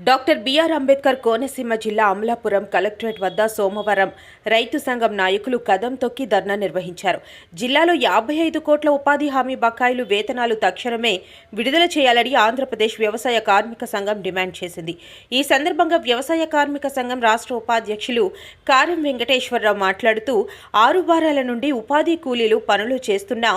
Doctor BR Ambedkar Konaseema జిల్లా Amalapuram collectorate వద్ద సోమవారం రైతు సంఘం నాయకులు కదం తొక్కి ధర్నా నిర్వహించారు. జిల్లాలో యాభై ఐదు కోట్ల ఉపాధి హామీ బకాయిలు వేతనాలు తక్షణమే విడుదల చేయాలని ఆంధ్రప్రదేశ్ వ్యవసాయ కార్మిక సంఘం డిమాండ్ చేసింది. ఈ సందర్భంగా వ్యవసాయ కార్మిక సంఘం రాష్ట్ర ఉపాధ్యక్షులు కారం వెంకటేశ్వరరావు మాట్లాడుతూ ఆరు వారాల నుండి ఉపాధి కూలీలు పనులు చేస్తున్నా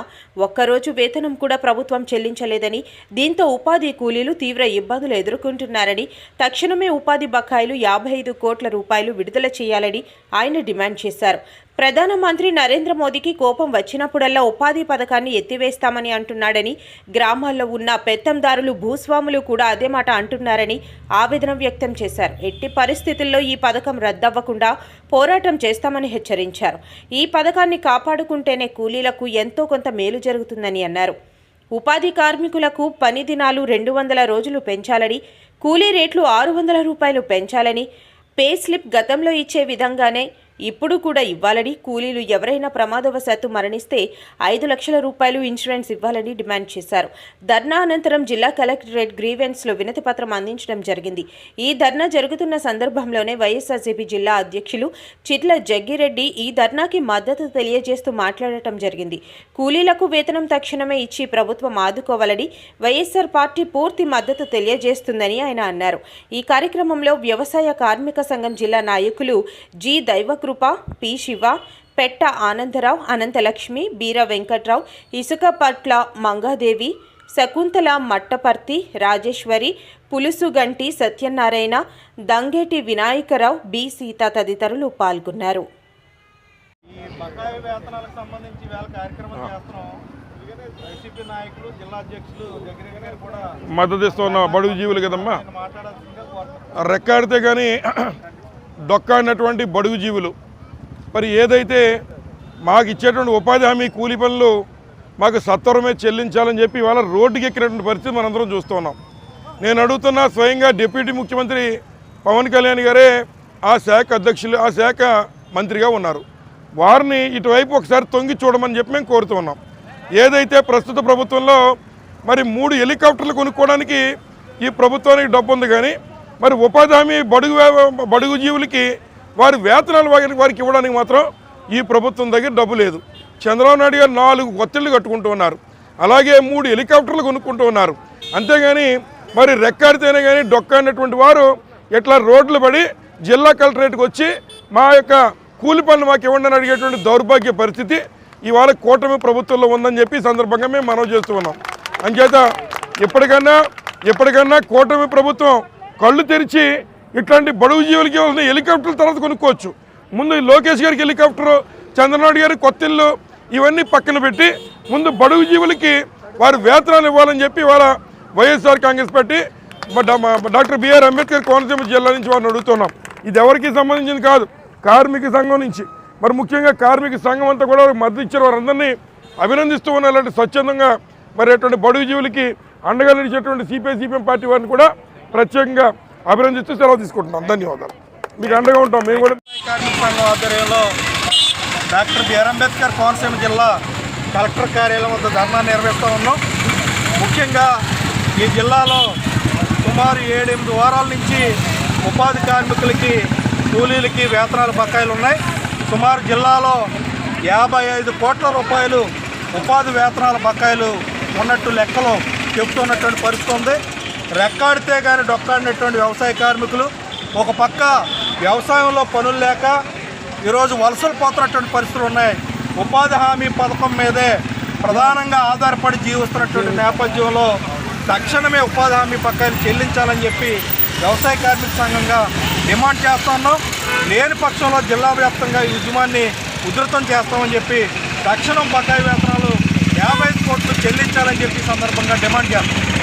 ఒక్కరోజు వేతనం కూడా ప్రభుత్వం చెల్లించలేదని దీంతో ఉపాధి కూలీలు తీవ్ర ఇబ్బందులు ఎదుర్కొంటున్నారని తక్షణమే ఉపాధి బకాయిలు యాభై ఐదు కోట్ల రూపాయలు విడుదల చేయాలని ఆయన డిమాండ్ చేశారు. ప్రధానమంత్రి నరేంద్ర మోదీకి కోపం వచ్చినప్పుడల్లా ఉపాధి పథకాన్ని ఎత్తివేస్తామని అంటున్నాడని గ్రామాల్లో ఉన్న పెత్తందారులు భూస్వాములు కూడా అదే మాట అంటున్నారని ఆవేదన వ్యక్తం చేశారు. ఎట్టి పరిస్థితుల్లో ఈ పథకం రద్దవ్వకుండా పోరాటం చేస్తామని హెచ్చరించారు. ఈ పథకాన్ని కాపాడుకుంటేనే కూలీలకు ఎంతో కొంత మేలు జరుగుతుందని అన్నారు. ఉపాధి కార్మికులకు పని దినాలు రెండు వందల రోజులు పెంచాలని కూలీ రేట్లు ఆరు వందల రూపాయలు పెంచాలని పే స్లిప్ గతంలో ఇచ్చే విధంగానే ఇప్పుడు కూడా ఇవ్వాలని కూలీలు ఎవరైనా ప్రమాదవశాత్తు మరణిస్తే ఐదు లక్షల రూపాయలు ఇన్సూరెన్స్ ఇవ్వాలని డిమాండ్ చేశారు. ధర్నా అనంతరం జిల్లా కలెక్టరేట్ గ్రీవెన్స్లో వినతి పత్రం అందించడం జరిగింది. ఈ ధర్నా జరుగుతున్న సందర్భంలోనే వైఎస్ఆర్సీపీ జిల్లా అధ్యక్షులు చిట్ల జగ్గిరెడ్డి ఈ ధర్నాకి మద్దతు తెలియజేస్తూ మాట్లాడటం జరిగింది. కూలీలకు వేతనం తక్షణమే ఇచ్చి ప్రభుత్వం ఆదుకోవాలని వైఎస్ఆర్ పార్టీ పూర్తి మద్దతు తెలియజేస్తుందని ఆయన అన్నారు. ఈ కార్యక్రమంలో వ్యవసాయ కార్మిక సంఘం జిల్లా నాయకులు జి దైవ దైవకృప పి శివ పెట్ట ఆనందరావు అనంతలక్ష్మి బీర వెంకట్రావు ఇసుక పట్ల మంగాదేవి శకుంతల మట్టపర్తి రాజేశ్వరి పులుసుగంటి సత్యనారాయణ దంగేటి వినాయకరావు బి సీత తదితరులు పాల్గొన్నారు. ఈ బకాయి వేతనాలకు సంబంధించి వేళ కార్యక్రమం చేస్తున్నాం. వైసీపీ నాయకులు జిల్లా అధ్యక్షులు జగన్ గారు కూడా మద్దతు ఇస్తున్న. బడుగు జీవులు కదమ్మా. మాట్లాడాల్సిందిగా కోరుతున్నాం. రెక్కాడితే కానీ డొక్కాడినటువంటి బడుగు జీవులు. మరి ఏదైతే మాకు ఇచ్చేటువంటి ఉపాధి హామీ కూలి పనులు మాకు సత్వరమే చెల్లించాలని చెప్పి ఇవాళ రోడ్డుకి ఎక్కినటువంటి పరిస్థితి మనందరం చూస్తున్నాం నేను అడుగుతున్న స్వయంగా డిప్యూటీ ముఖ్యమంత్రి పవన్ కళ్యాణ్ గారే ఆ శాఖ అధ్యక్షులు ఆ శాఖ మంత్రిగా ఉన్నారు. వారిని ఇటువైపు ఒకసారి తొంగి చూడమని చెప్పి మేము కోరుతూ ఉన్నాం. ఏదైతే ప్రస్తుత ప్రభుత్వంలో మరి మూడు హెలికాప్టర్లు కొనుక్కోవడానికి ఈ ప్రభుత్వానికి డబ్బు ఉంది కానీ మరి ఉపాధి హామీ బడుగు బడుగు జీవులకి వారి వేతనాలు వారికి వారికి ఇవ్వడానికి మాత్రం ఈ ప్రభుత్వం దగ్గర డబ్బు లేదు. చంద్రబాబు నాయుడు గారు నాలుగు ఒత్తిళ్ళు కట్టుకుంటూ ఉన్నారు. అలాగే మూడు హెలికాప్టర్లు కొనుక్కుంటూ ఉన్నారు. అంతేగాని మరి రెక్కాడితేనే కానీ డొక్కాడినటువంటి వారు ఇట్లా రోడ్లు పడి జిల్లా కలెక్టరేట్కి వచ్చి మా యొక్క కూలి పనులు మాకు ఇవ్వండి అని అడిగేటువంటి దౌర్భాగ్య పరిస్థితి ఇవాళ కూటమి ప్రభుత్వంలో ఉందని చెప్పి సందర్భంగా మేము మనవి చేస్తూ ఉన్నాం. అంచేత ఎప్పటికన్నా ఎప్పటికన్నా కూటమి ప్రభుత్వం కళ్ళు తెరిచి ఇట్లాంటి బడుగు జీవులకి ఇవ్వాల్సిన హెలికాప్టర్ల తర్వాత కొనుక్కోవచ్చు. ముందు లోకేష్ గారికి హెలికాప్టరు చంద్రనాయుడు గారి కొత్త ఇల్లు ఇవన్నీ పక్కన పెట్టి ముందు బడుగు జీవులకి వారి వేతనాలు ఇవ్వాలని చెప్పి ఇవాళ YSR Congress party doctor BR Ambedkar Konaseema జిల్లా నుంచి వారిని అడుగుతున్నాం. ఇది ఎవరికి సంబంధించింది కాదు కార్మిక సంఘం నుంచి. మరి ముఖ్యంగా కార్మిక సంఘం అంతా కూడా మద్దతు ఇచ్చిన వారందరినీ అభినందిస్తూ ఉన్న ఇలాంటి స్వచ్ఛందంగా మరి అటువంటి బడుగు జీవులకి అండగా నిలిచేటువంటి సిపిఐ సిపిఎం పార్టీ వారిని కూడా ప్రత్యేకంగా అభినందిస్తూ సెలవు తీసుకుంటున్నాం. ధన్యవాదాలు. మీకు అండగా ఉంటాం. మేము కూడా కార్మిక సంఘం ఆధ్వర్యంలో డాక్టర్ బిఆర్ అంబేద్కర్ కోనసీమ జిల్లా కలెక్టర్ కార్యాలయం వద్ద ధర్నా నిర్వహిస్తూ ఉన్నాం. ముఖ్యంగా ఈ జిల్లాలో సుమారు ఏడెనిమిది వారాల నుంచి ఉపాధి కార్మికులకి కూలీలకి వేతనాల బకాయిలు ఉన్నాయి సుమారు జిల్లాలో యాభై ఐదు కోట్ల రూపాయలు ఉపాధి వేతనాల బకాయిలు ఉన్నట్టు లెక్కలు చెబుతున్నటువంటి పరిస్థితి ఉంది. రెక్కాడితే కానీ డొక్కాడినటువంటి వ్యవసాయ కార్మికులు ఒక పక్క వ్యవసాయంలో పనులు లేక ఈరోజు వలసలు పోతున్నటువంటి పరిస్థితులు ఉన్నాయి. ఉపాధి హామీ పథకం మీదే ప్రధానంగా ఆధారపడి జీవిస్తున్నటువంటి నేపథ్యంలో తక్షణమే ఉపాధి హామీ బకాయిలు చెల్లించాలని చెప్పి వ్యవసాయ కార్మిక సంఘంగా డిమాండ్ చేస్తున్నాం. లేని పక్షంలో జిల్లా వ్యాప్తంగా ఈ ఉద్యమాన్ని ఉధృతం చేస్తామని చెప్పి తక్షణం బకాయి వేతనాలు యాభై కోట్లు చెల్లించాలని చెప్పి సందర్భంగా డిమాండ్ చేస్తాం